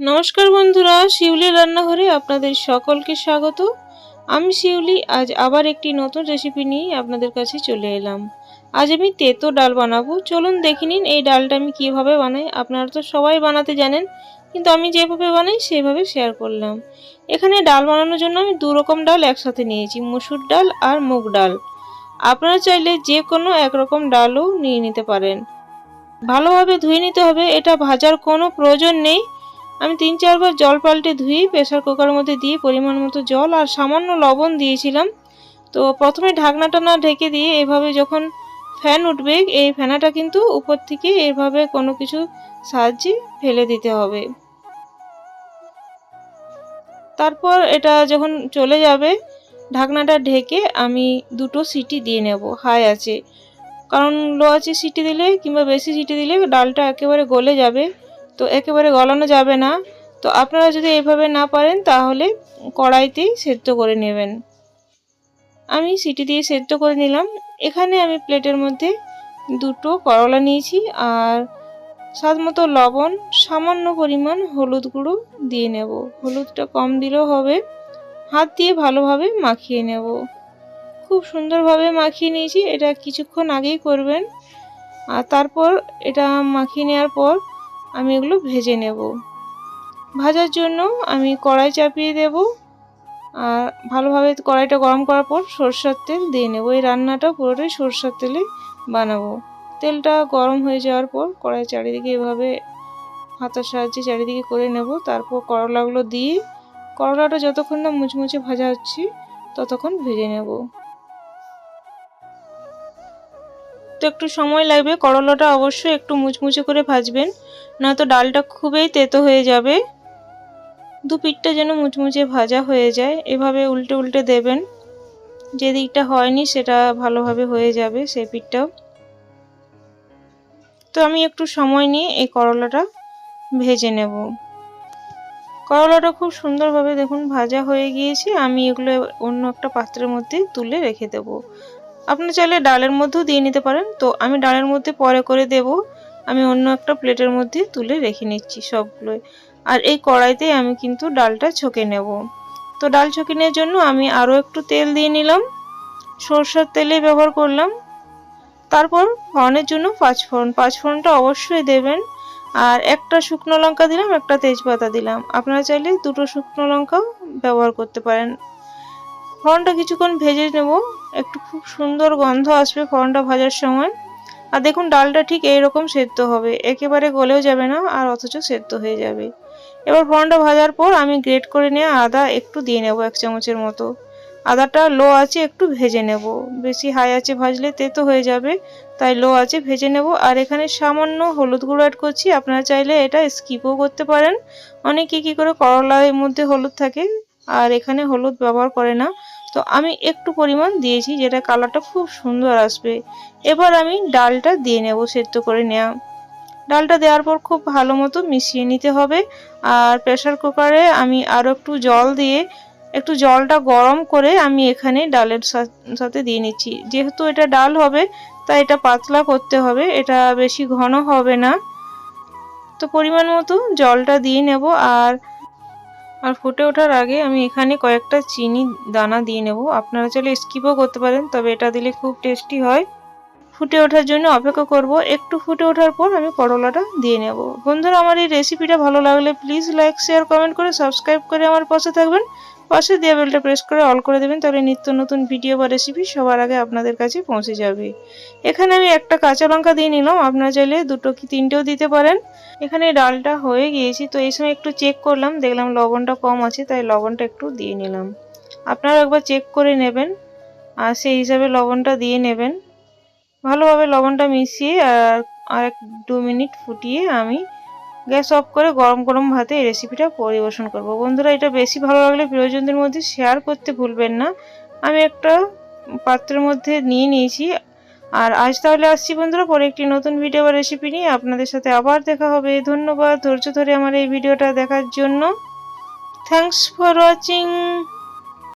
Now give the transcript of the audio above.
নমস্কার বন্ধুরা, শিউলি রান্নাঘরে আপনাদের সকলকে স্বাগত। আমি শিউলি, আজ আবার একটি নতুন রেসিপি নিয়ে আপনাদের কাছে চলে এলাম। আজ আমি তেতো ডাল বানাবো। চলুন দেখে নিন এই ডালটা আমি কীভাবে বানাই। আপনারা তো সবাই বানাতে জানেন, কিন্তু আমি যেভাবে বানাই সেভাবে শেয়ার করলাম। এখানে ডাল বানানোর জন্য আমি দু রকম ডাল একসাথে নিয়েছি, মুসুর ডাল আর মুগ ডাল। আপনারা চাইলে যে কোনো একরকম ডালও নিয়ে নিতে পারেন। ভালোভাবে ধুয়ে নিতে হবে, এটা ভাজার কোনো প্রয়োজন নেই। আমি তিন চারবার জল পাল্টে ধুয়ে প্রেশার কুকারের মধ্যে দিয়ে পরিমাণ মতো জল আর সামান্য লবণ দিয়েছিলাম। তো প্রথমে ঢাকনাটা না ঢেকে দিয়ে এভাবে যখন ফ্যান উঠবে, এই ফ্যানাটা কিন্তু উপর থেকে এভাবে কোনো কিছু সাহায্যে ফেলে দিতে হবে। তারপর এটা যখন চলে যাবে, ঢাকনাটা ঢেকে আমি দুটো সিটি দিয়ে নেব হাই আছে। কারণ লো আছে সিটি দিলে কিংবা বেশি সিটি দিলে ডালটা একেবারে গলে যাবে। তো একেবারে গলানো যাবে না। তো আপনারা যদি এভাবে না পারেন, তাহলে কড়াইতেই সেদ্ধ করে নেবেন। আমি সিটি দিয়ে সেদ্ধ করে নিলাম। এখানে আমি প্লেটের মধ্যে দুটো করলা নিয়েছি আর স্বাদ মতো লবণ, সামান্য পরিমাণ হলুদ গুঁড়ো দিয়ে নেব। হলুদটা কম দিলেও হবে। হাত দিয়ে ভালোভাবে মাখিয়ে নেব। খুব সুন্দরভাবে মাখিয়ে নিয়েছি। এটা কিছুক্ষণ আগেই করবেন। আর তারপর এটা মাখিয়ে নেওয়ার পর আমি এগুলো ভেজে নেব। ভাজার জন্য আমি কড়াই চাপিয়ে দেব। আর ভালোভাবে কড়াইটা গরম করার পর সরষের তেল দিয়ে নেব। এই রান্নাটা পুরোটাই সরষের তেলে বানাবো। তেলটা গরম হয়ে যাওয়ার পর কড়াই চারিদিকে এভাবে হাতার সাহায্যে চারিদিকে করে নেব। তারপর করলাগুলো দিয়ে, করলাটা যতক্ষণ না মুচমুচে ভাজা হচ্ছে, ততক্ষণ ভেজে নেব। তো একটু সময় লাগবে, করলাটা অবশ্যই একটু মুচমুচে করে ভাজবেন, নয়তো ডালটা খুবই তেতো হয়ে যাবে। দু পিঠটা যেন মুচমুচে ভাজা হয়ে যায়, এভাবে উল্টে উল্টে দেবেন। যে দিকটা হয়নি সেটা ভালোভাবে হয়ে যাবে সেই পিঠটাও। তো আমি একটু সময় নিয়ে এই করলাটা ভেজে নেব। করলাটা খুব সুন্দরভাবে দেখুন ভাজা হয়ে গিয়েছে, আমি এগুলো অন্য একটা পাত্রের মধ্যে তুলে রেখে দেব। আপনি চাইলে ডালের মধ্যেও দিয়ে নিতে পারেন। তো আমি ডালের মধ্যে পরে করে দেব। আমি অন্য একটা প্লেটের মধ্যে তুলে রেখে নিচ্ছি সবগুলোই। আর এই কড়াইতে আমি কিন্তু ডালটা ছকে নেব। তো ডাল ছকে নেওয়ার জন্য আমি আরও একটু তেল দিয়ে নিলাম। সরষের তেলে ব্যবহার করলাম। তারপর ফোড়নের জন্য পাঁচফোড়ন। পাঁচফোড়নটা অবশ্যই দেবেন। আর একটা শুকনো লঙ্কা দিলাম, একটা তেজপাতা দিলাম। আপনারা চাইলে দুটো শুকনো লঙ্কাও ব্যবহার করতে পারেন। ফোড়নটা কিছুক্ষণ ভেজে নেব। একটু খুব সুন্দর গন্ধ আসবে ফোড়নটা ভাজার সময়। আর দেখুন, ডালটা ঠিক এইরকম সেদ্ধ হবে। একেবারে গলেও যাবে না, আর অথচ সেদ্ধ হয়ে যাবে। এবার ফোড়নটা ভাজার পর আমি গ্রেট করে নিয়ে আদা একটু দিয়ে নেব এক চামচের মতো। আদাটা লো আছে একটু ভেজে নেব। বেশি হাই আছে ভাজলে তেতো হয়ে যাবে, তাই লো আছে ভেজে নেব। আর এখানে সামান্য হলুদ গুঁড়ো অ্যাড করছি। আপনারা চাইলে এটা স্কিপও করতে পারেন। অনেকে কী করে করলার মধ্যে হলুদ থাকে, আর এখানে হলুদ ব্যবহার করে না। তো আমি একটু পরিমাণ দিয়েছি, যেটা কালারটা খুব সুন্দর আসবে। এবার আমি ডালটা দিয়ে নেব, সেদ্ধ করে নেওয়া ডালটা দেওয়ার পর খুব ভালো মতো মিশিয়ে নিতে হবে। আর প্রেশার কুকারে আমি আরও একটু জল দিয়ে, একটু জলটা গরম করে আমি এখানে ডালের সাথে দিয়ে নিচ্ছি। যেহেতু এটা ডাল হবে, তাই এটা পাতলা করতে হবে, এটা বেশি ঘন হবে না। তো পরিমাণ মতো জলটা দিয়ে নেব। আর আর ফুটে ওঠার আগে আমি এখানে কয়েকটা চিনি দানা দিয়ে নেব। আপনারা চাইলে স্কিপও করতে পারেন, তবে এটা দিলে খুব টেস্টি হয়। ফুটে ওঠার জন্য অপেক্ষা করব। একটু ফুটে ওঠার পর আমি করলাটা দিয়ে নেব। বন্ধুরা, আমার এই রেসিপিটা ভালো লাগলে প্লিজ লাইক শেয়ার কমেন্ট করে সাবস্ক্রাইব করে আমার পাশে থাকবেন। পাশে দিয়ে বেলটা প্রেস করে অল করে দেবেন, তাহলে নিত্য নতুন ভিডিও বা রেসিপি সবার আগে আপনাদের কাছে পৌঁছে যাবে। এখানে আমি একটা কাঁচা লঙ্কা দিয়ে নিলাম, আপনারা চাইলে দুটো কি তিনটেও দিতে পারেন। এখানে ডালটা হয়ে গিয়েছি, তো এই সময় একটু চেক করলাম, দেখলাম লবণটা কম আছে, তাই লবণটা একটু দিয়ে নিলাম। আপনারা একবার চেক করে নেবেন, আর সেই হিসাবে লবণটা দিয়ে নেবেন। ভালোভাবে লবণটা মিশিয়ে, আর আর এক দু মিনিট ফুটিয়ে আমি গ্যাস অফ করে গরম গরম ভাতে এই রেসিপিটা পরিবেশন করব। বন্ধুরা, এটা বেশি ভালো লাগলে প্রিয়জনদের মধ্যে শেয়ার করতে ভুলবেন না। আমি একটা পাত্রের মধ্যে নিয়ে নিয়েছি। আর আজ তাহলে আসছি বন্ধুরা, পরে একটি নতুন ভিডিও বা রেসিপি নিয়ে। আপনাদের সাথে আবার দেখা হবে। ধন্যবাদ। ধৈর্য ধরে আমার এই ভিডিওটা দেখার জন্য। Thanks for watching